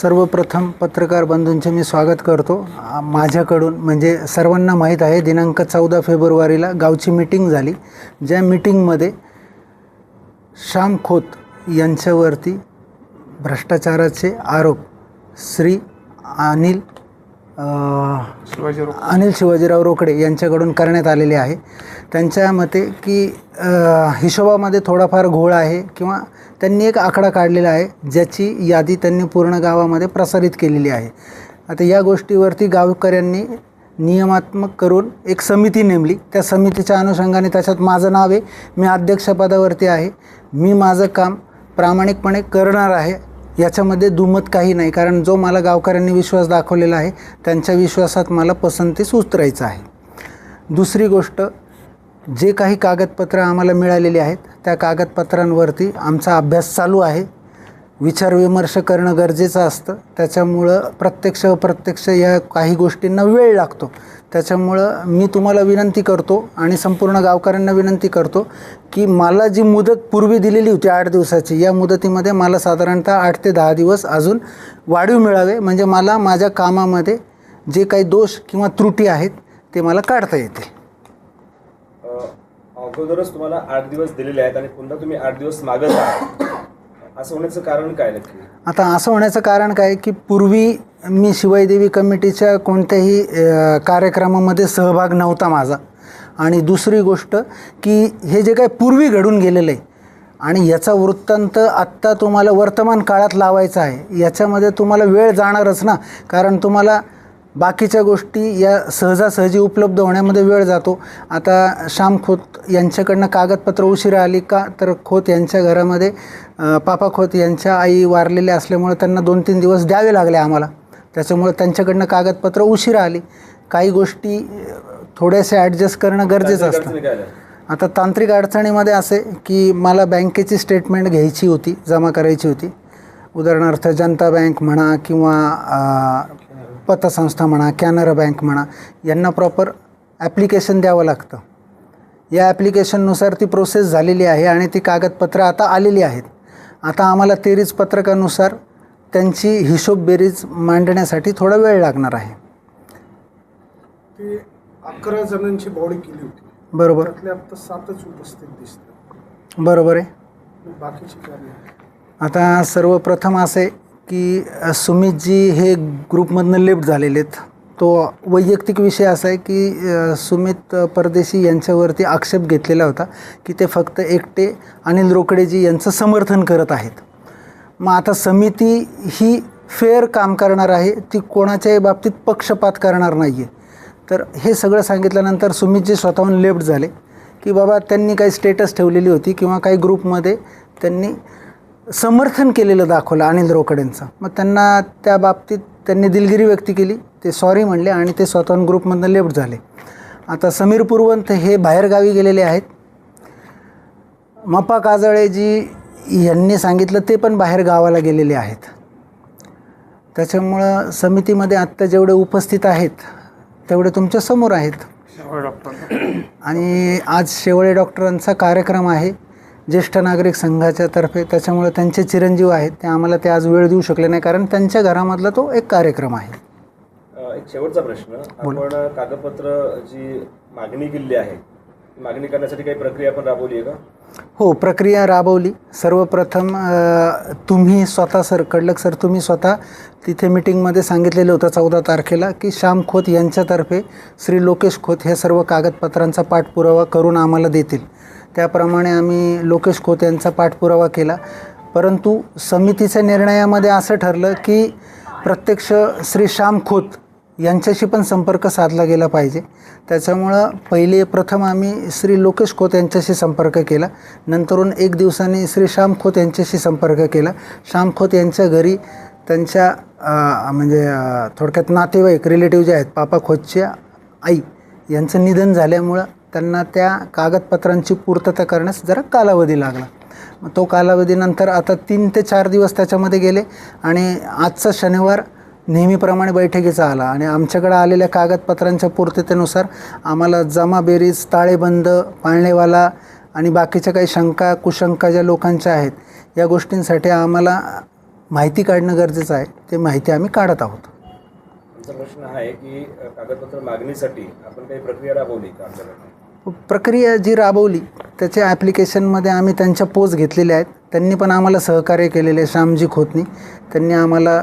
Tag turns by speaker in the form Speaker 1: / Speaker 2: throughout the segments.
Speaker 1: सर्वप्रथम पत्रकार बंधूंचे मी स्वागत करतो. माझ्याकडून म्हणजे सर्वांना माहीत आहे दिनांक चौदा फेब्रुवारीला गावची मीटिंग झाली. ज्या मीटिंगमध्ये श्याम खोत यांच्यावरती भ्रष्टाचाराचे आरोप श्री अनिल अ, अनिल शिवाजीराव रोकडे यांच्याकडून करण्यात आलेले आहे. त्यांच्या मते की हिशोबामध्ये थोडाफार घोळ आहे किंवा त्यांनी एक आकडा काढलेला आहे ज्याची यादी त्यांनी पूर्ण गावामध्ये प्रसारित केलेली आहे. आता या गोष्टीवरती गावकऱ्यांनी नियमात्मक करून एक समिती नेमली. त्या समितीच्या अनुषंगाने त्याच्यात माझं नाव आहे मी अध्यक्षपदावरती आहे मी माझं काम प्रामाणिकपणे करणार आहे. याच्यामध्ये दुमत काही नाही कारण जो मला गावकऱ्यांनी विश्वास दाखवलेला आहे त्यांच्या विश्वासात मला पसंतीस उतरायचं आहे. दुसरी गोष्ट जे काही कागदपत्रं आम्हाला मिळालेली आहेत त्या कागदपत्रांवरती आमचा अभ्यास चालू आहे. विचारविमर्श करणं गरजेचं असतं. त्याच्यामुळं प्रत्यक्ष अप्रत्यक्ष या काही गोष्टींना वेळ लागतो. त्याच्यामुळं मी तुम्हाला विनंती करतो आणि संपूर्ण गावकऱ्यांना विनंती करतो की मला जी मुदत पूर्वी दिलेली होती आठ दिवसाची या मुदतीमध्ये मला साधारणतः आठ ते दहा दिवस अजून वाढीव मिळावे. म्हणजे मला माझ्या कामामध्ये जे काही दोष किंवा त्रुटी आहेत ते मला काढता येतील.
Speaker 2: अगोदरच तुम्हाला आठ दिवस दिलेले आहेत आणि पुन्हा तुम्ही आठ दिवस मागत आहात. असं होण्याचं कारण काय नक्की?
Speaker 1: आता असं होण्याचं कारण काय की पूर्वी मी शिवाईदेवी कमिटीच्या कोणत्याही कार्यक्रमामध्ये सहभाग नव्हता माझा. आणि दुसरी गोष्ट की हे जे काय पूर्वी घडून गेलेलं आहे आणि याचा वृत्तांत आत्ता तुम्हाला वर्तमान काळात लावायचा आहे याच्यामध्ये तुम्हाला वेळ जाणारच ना. कारण तुम्हाला बाकीच्या गोष्टी या सहजासहजी उपलब्ध होण्यामध्ये वेळ जातो. आता श्याम खोत यांच्याकडनं कागदपत्र उशिरा आली का? तर खोत यांच्या घरामध्ये पापा खोत यांच्या आई वारलेल्या असल्यामुळे त्यांना दोन तीन दिवस द्यावे लागले आम्हाला. त्याच्यामुळे त्यांच्याकडनं कागदपत्र उशिरा आली. काही गोष्टी थोड्याशा ॲडजस्ट करणं गरजेचं असतं? आता तांत्रिक अडचणीमध्ये असे की मला बँकेची स्टेटमेंट घ्यायची होती जमा करायची होती. उदाहरणार्थ जनता बँक म्हणा किंवा पतसंस्था म्हणा कॅनरा बँक म्हणा यांना प्रॉपर ॲप्लिकेशन द्यावं लागतं. या ॲप्लिकेशननुसार ती प्रोसेस झालेली आहे आणि ती कागदपत्रं आता आलेली आहेत. आता आम्हाला तेरीज पत्रकानुसार त्यांची हिशोब बेरीज मांडण्यासाठी थोडा वेळ लागणार आहे.
Speaker 3: ते अकरा जणांची बॉडी केली होती.
Speaker 1: बरोबर.
Speaker 3: आता सातच उपस्थित दिसतात.
Speaker 1: बरोबर आहे.
Speaker 3: बाकीची
Speaker 1: आता सर्वप्रथम असे की सुमितजी हे ग्रुपमधनं लेफ्ट झालेले आहेत तो वैयक्तिक विषय असा आहे की सुमित परदेशी यांच्यावरती आक्षेप घेतलेला होता की ते फक्त एकटे अनिल रोकडेजी यांचं समर्थन करत आहेत. मग आता समिती ही फेअर काम करणार आहे ती कोणाच्याही बाबतीत पक्षपात करणार नाही आहे तर हे सगळं सांगितल्यानंतर सुमितजी स्वतःहून लेफ्ट झाले की बाबा त्यांनी काही स्टेटस ठेवलेली होती किंवा काही ग्रुपमध्ये त्यांनी समर्थन केलेलं दाखवलं अनिल रोकडेंचं. मग त्यांना त्या बाबतीत त्यांनी दिलगिरी व्यक्त केली. ते सॉरी म्हणले आणि ते स्वतःहून ग्रुपमधनं लेफ्ट झाले. आता समीर पुरवंत हे बाहेरगावी गेलेले आहेत. मप्पा काजळेजी यांनी सांगितलं ते पण बाहेर गावाला गेलेले आहेत. त्याच्यामुळं समितीमध्ये आत्ता जेवढे उपस्थित आहेत तेवढे तुमच्यासमोर आहेत. आणि आज शेवळे डॉक्टरांचा कार्यक्रम आहे. ज्येष्ठ नागरिक संघाच्या तर्फे. त्याच्यामुळे त्यांचे चिरंजीव आहेत. ते आम्हाला ते आज वेळ देऊ शकले नाही कारण त्यांच्या घरामधला तो एक कार्यक्रम आहे.
Speaker 2: एक शेवटचा प्रश्न. आपण कागदपत्र जी मागणी केलेली आहे मागणी करण्यासाठी काही प्रक्रिया आपण राबवली आहे का?
Speaker 1: हो प्रक्रिया राबवली. सर्वप्रथम तुम्ही स्वतः सर कडलक सर तुम्ही स्वतः तिथे मिटिंगमध्ये सांगितलेलं होतं चौदा तारखेला की श्याम खोत यांच्यातर्फे श्री लोकेश खोत हे सर्व कागदपत्रांचा पाठपुरावा करून आम्हाला देतील. त्याप्रमाणे आम्ही लोकेश खोत यांचा पाठपुरावा केला. परंतु समितीच्या निर्णयामध्ये असं ठरलं की प्रत्यक्ष श्री श्याम खोत यांच्याशी पण संपर्क साधला गेला पाहिजे. त्याच्यामुळं पहिले प्रथम आम्ही श्री लोकेश खोत यांच्याशी संपर्क केला. नंतरून एक दिवसाने श्री श्याम खोत यांच्याशी संपर्क केला. श्याम खोत यांच्या घरी त्यांच्या म्हणजे थोडक्यात नातेवाईक रिलेटिव्ह जे आहेत पापा खोतच्या आई यांचं निधन झाल्यामुळं त्यांना त्या कागदपत्रांची पूर्तता करण्यास जरा कालावधी लागला. मग तो कालावधीनंतर आता तीन ते चार दिवस त्याच्यामध्ये गेले आणि आजचा शनिवार नेहमीप्रमाणे बैठकीचा आला. आणि आमच्याकडे आलेल्या कागदपत्रांच्या पूर्ततेनुसार आम्हाला जमा बेरीज ताळेबंद पाळणेवाला आणि बाकीच्या काही शंका कुशंका ज्या लोकांच्या आहेत या गोष्टींसाठी आम्हाला माहिती काढणं गरजेचं आहे. ते माहिती आम्ही काढत आहोत.
Speaker 2: आमचा प्रश्न हा आहे की कागदपत्र मागणीसाठी आपण काही प्रक्रिया राबवली का आमच्याकडनं
Speaker 1: प्रक्रिया जी राबवली त्याच्या ॲप्लिकेशनमध्ये आम्ही त्यांच्या पोच घेतलेल्या आहेत. त्यांनी पण आम्हाला सहकार्य केलेले आहे श्यामजी खोतनी. त्यांनी आम्हाला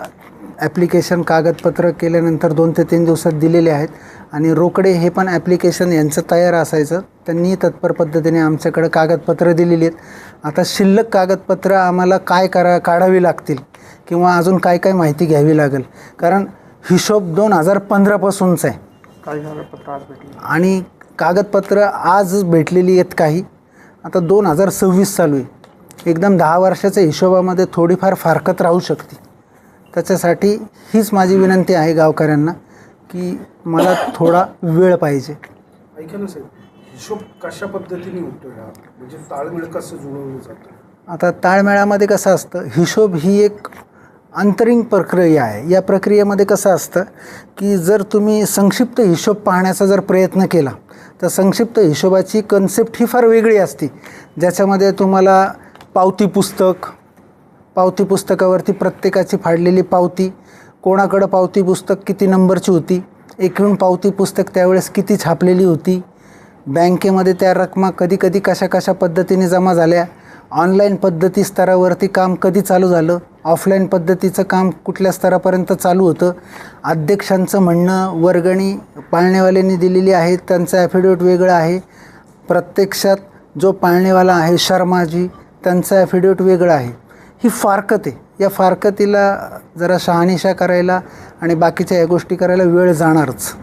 Speaker 1: ॲप्लिकेशन कागदपत्र केल्यानंतर दोन ते तीन दिवसात दिलेले आहेत. आणि रोकडे हे पण ॲप्लिकेशन यांचं तयार असायचं. त्यांनी तत्पर पद्धतीने आमच्याकडे कागदपत्र दिलेली आहेत. आता शिल्लक कागदपत्र आम्हाला काय करा काढावी लागतील किंवा अजून काय काय माहिती घ्यावी लागेल? कारण हिशोब दोन हजार पंधरापासूनचा आहे. आणि कागदपत्र आज भेटलेली आहेत काही. आता दोन हजार सव्वीस चालू आहे. एकदम दहा वर्षाच्या हिशोबामध्ये थोडीफार फारकत राहू शकते. त्याच्यासाठी हीच माझी विनंती आहे गावकऱ्यांना की मला थोडा वेळ पाहिजे.
Speaker 3: ऐका ना साहेब हिशोब कशा पद्धतीने होतो म्हणजे ताळमेळ कसं जुळवलं जातं?
Speaker 1: आता ताळमेळामध्ये कसं असतं हिशोब ही एक अंतरिंग प्रक्रिया आहे. या प्रक्रियेमध्ये कसं असतं की जर तुम्ही संक्षिप्त हिशोब पाहण्याचा जर प्रयत्न केला तर संक्षिप्त हिशोबाची कन्सेप्ट ही फार वेगळी असते. ज्याच्यामध्ये तुम्हाला पावती पुस्तक पावती पुस्तकावरती प्रत्येकाची फाडलेली पावती कोणाकडं पावती पुस्तक किती नंबरची होती एकूण पावती पुस्तक त्यावेळेस किती छापलेली होती बँकेमध्ये त्या रकमा कधी कधी कशा कशा पद्धतीने जमा झाल्या ऑनलाईन पद्धती स्तरावरती काम कधी चालू झालं ऑफलाईन पद्धतीचं काम कुठल्या स्तरापर्यंत चालू होतं? अध्यक्षांचं म्हणणं वर्गणी पाळणेवाल्यांनी दिलेली आहे त्यांचं ॲफिडेविट वेगळं आहे. प्रत्यक्षात जो पाळणेवाला आहे शर्माजी त्यांचं ॲफिडेविट वेगळं आहे. ही फारकत आहे. या फारकतीला जरा शहानिशा करायला आणि बाकीच्या या गोष्टी करायला वेळ जाणारच.